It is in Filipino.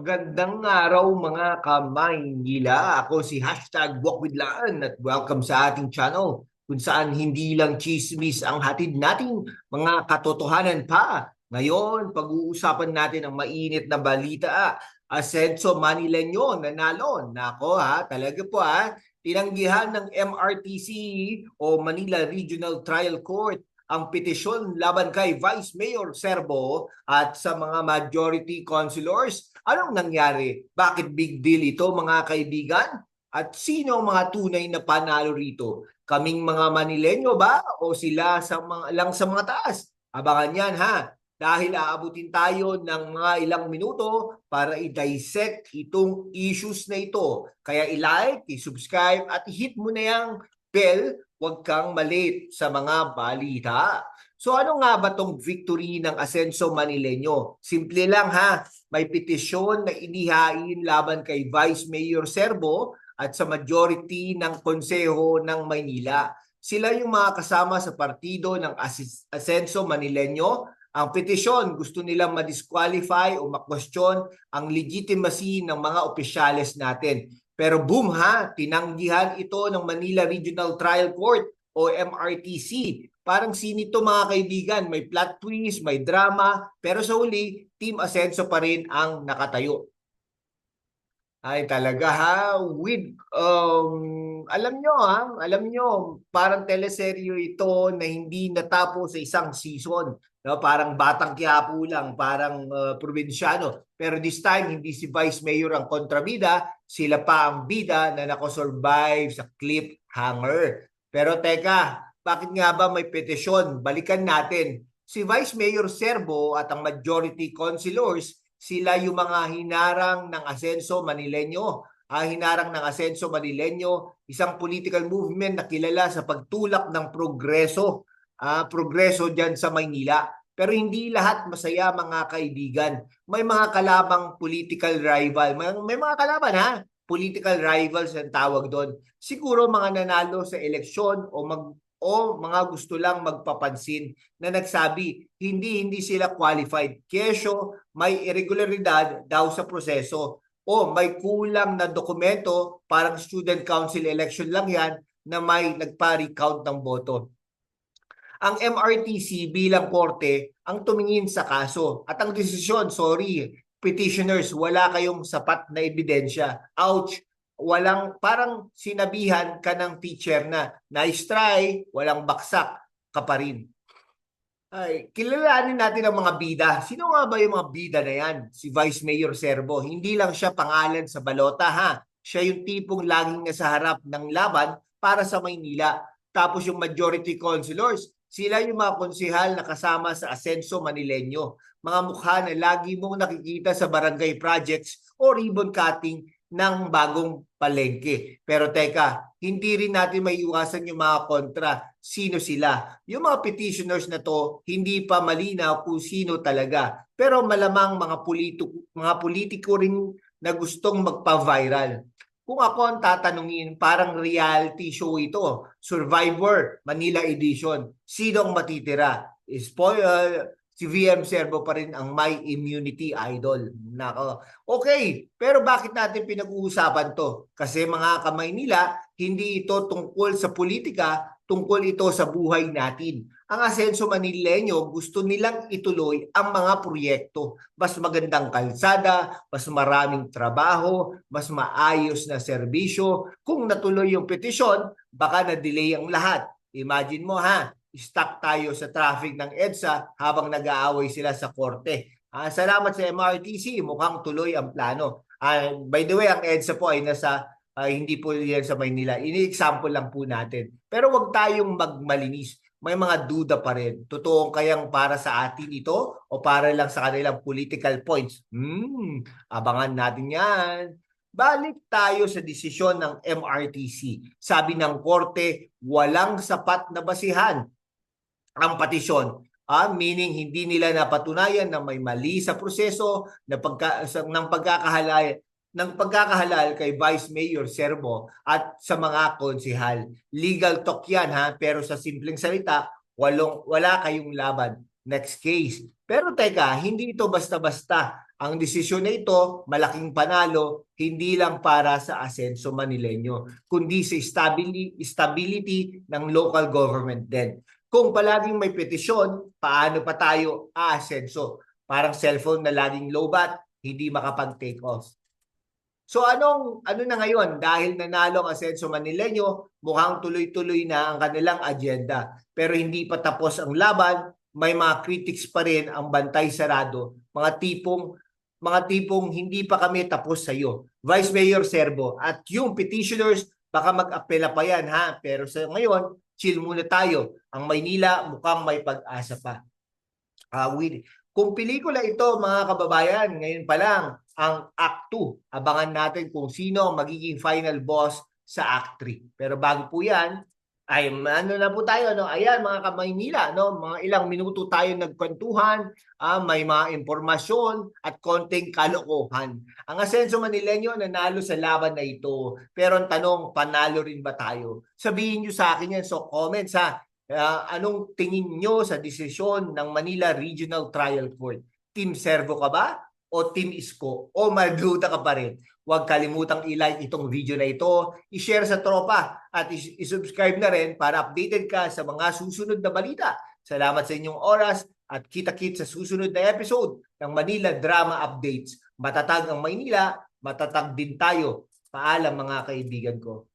Magandang araw mga kamaynila. Ako si hashtag Walkwithlaan at welcome sa ating channel kung saan hindi lang chismis ang hatid nating mga katotohanan pa. Ngayon, pag-uusapan natin ang mainit na balita. Asenso Manileño nanalo. Nako ha, talaga po ha. Tinanggihan ng MRTC o Manila Regional Trial Court ang petisyon laban kay Vice Mayor Serbo at sa mga majority councilors. Anong nangyari? Bakit big deal ito mga kaibigan? At sino ang mga tunay na panalo rito? Kaming mga Manileño ba o sila sa mga, lang sa mga taas? Abangan yan ha dahil aabutin tayo ng mga ilang minuto para i-dissect itong issues na ito. Kaya i-like, i-subscribe at i-hit mo na yung bell huwag kang malate sa mga balita. So ano nga ba tong victory ng Asenso Manileño? Simple lang ha, may petisyon na inihain laban kay Vice Mayor Serbo at sa majority ng Konseho ng Maynila. Sila yung mga kasama sa partido ng Asenso Manileño. Ang petisyon, gusto nilang ma-disqualify o ma-question ang legitimacy ng mga opisyales natin. Pero boom ha, tinanggihan ito ng Manila Regional Trial Court o MRTC. Parang sinito mga kaibigan, may plot twist, may drama, pero sa huli, Team Asenso pa rin ang nakatayo. Ay talaga ha, with um, alam nyo ha, alam nyo, parang teleseryo ito na hindi natapos sa isang season. No, parang batang Quiapo lang, parang uh, probinsyano. Pero this time, hindi si Vice Mayor ang kontrabida, sila pa ang bida na nako-survive sa cliffhanger. Pero teka, bakit nga ba may petisyon? Balikan natin. Si Vice Mayor Serbo at ang majority councilors, sila yung mga hinarang ng Asenso Manileño. Ah, hinarang ng Asenso Manileño, isang political movement na kilala sa pagtulak ng progreso uh, progreso dyan sa Maynila. Pero hindi lahat masaya mga kaibigan. May mga kalabang political rival. May, may mga kalaban ha. Political rivals ang tawag doon. Siguro mga nanalo sa eleksyon o mag o mga gusto lang magpapansin na nagsabi hindi hindi sila qualified. Kesyo may irregularidad daw sa proseso o may kulang na dokumento parang student council election lang yan na may nagpa-recount ng boto ang MRTC bilang korte ang tumingin sa kaso. At ang desisyon, sorry, petitioners, wala kayong sapat na ebidensya. Ouch! Walang, parang sinabihan ka ng teacher na, nice try, walang baksak ka pa rin. Ay, kilalanin natin ang mga bida. Sino nga ba yung mga bida na yan? Si Vice Mayor Serbo. Hindi lang siya pangalan sa balota ha. Siya yung tipong laging nasa harap ng laban para sa Maynila. Tapos yung majority councilors, sila yung mga konsihal na kasama sa Asenso Manileño. Mga mukha na lagi mong nakikita sa barangay projects o ribbon cutting ng bagong palengke. Pero teka, hindi rin natin may iwasan yung mga kontra. Sino sila? Yung mga petitioners na to, hindi pa malinaw kung sino talaga. Pero malamang mga politiko, mga politiko rin na gustong magpa-viral. Kung ako ang tatanungin, parang reality show ito. Survivor, Manila Edition. Sino ang matitira? Spoil, si VM Servo pa rin ang my immunity idol. Nako. Okay, pero bakit natin pinag-uusapan to? Kasi mga kamay nila, hindi ito tungkol sa politika, tungkol ito sa buhay natin. Ang Asenso Manileño gusto nilang ituloy ang mga proyekto. Mas magandang kalsada, mas maraming trabaho, mas maayos na serbisyo. Kung natuloy yung petisyon, baka na-delay ang lahat. Imagine mo ha, stuck tayo sa traffic ng EDSA habang nag-aaway sila sa korte. Uh, salamat sa MRTC, mukhang tuloy ang plano. Uh, by the way, ang EDSA po ay nasa uh, hindi po yan sa Maynila. Ini-example lang po natin. Pero wag tayong magmalinis. May mga duda pa rin. Totoo kayang para sa atin ito o para lang sa kanilang political points? Hmm, abangan natin yan. Balik tayo sa desisyon ng MRTC. Sabi ng korte, walang sapat na basihan ang petisyon Ah, meaning hindi nila napatunayan na may mali sa proseso na pagka, sa, ng pagkakahalay ng pagkakahalal kay Vice Mayor Serbo at sa mga konsihal. Legal talk yan ha, pero sa simpleng salita, walong, wala kayong laban. Next case. Pero teka, hindi ito basta-basta. Ang desisyon na ito, malaking panalo, hindi lang para sa Asenso Manileño, kundi sa stability, stability ng local government din. Kung palaging may petisyon, paano pa tayo aasenso? Parang cellphone na laging lowbat, hindi makapag-take off. So anong ano na ngayon dahil nanalo ang Asenso Manileño, mukhang tuloy-tuloy na ang kanilang agenda. Pero hindi pa tapos ang laban, may mga critics pa rin ang bantay sarado, mga tipong mga tipong hindi pa kami tapos sa iyo. Vice Mayor Serbo at yung petitioners baka mag-apela pa yan ha, pero sa ngayon chill muna tayo. Ang Maynila mukhang may pag-asa pa. Ah, with kung pelikula ito mga kababayan, ngayon pa lang ang Act 2. Abangan natin kung sino ang magiging final boss sa Act 3. Pero bago po yan, ay ano na po tayo no? Ayan mga kamaynila no? Mga ilang minuto tayo nagkwentuhan ah, may mga impormasyon at konting kalokohan. Ang Asenso Manileño nanalo sa laban na ito. Pero ang tanong panalo rin ba tayo? Sabihin niyo sa akin yan so comments ha Ah, anong tingin nyo sa desisyon ng Manila Regional Trial Court? Team Servo ka ba o Team Isko? O magduda ka pa rin Huwag kalimutang i-like itong video na ito, i-share sa tropa at is- i-subscribe na rin para updated ka sa mga susunod na balita. Salamat sa inyong oras at kita-kit sa susunod na episode ng Manila Drama Updates. Matatag ang Maynila, matatag din tayo. Paalam mga kaibigan ko.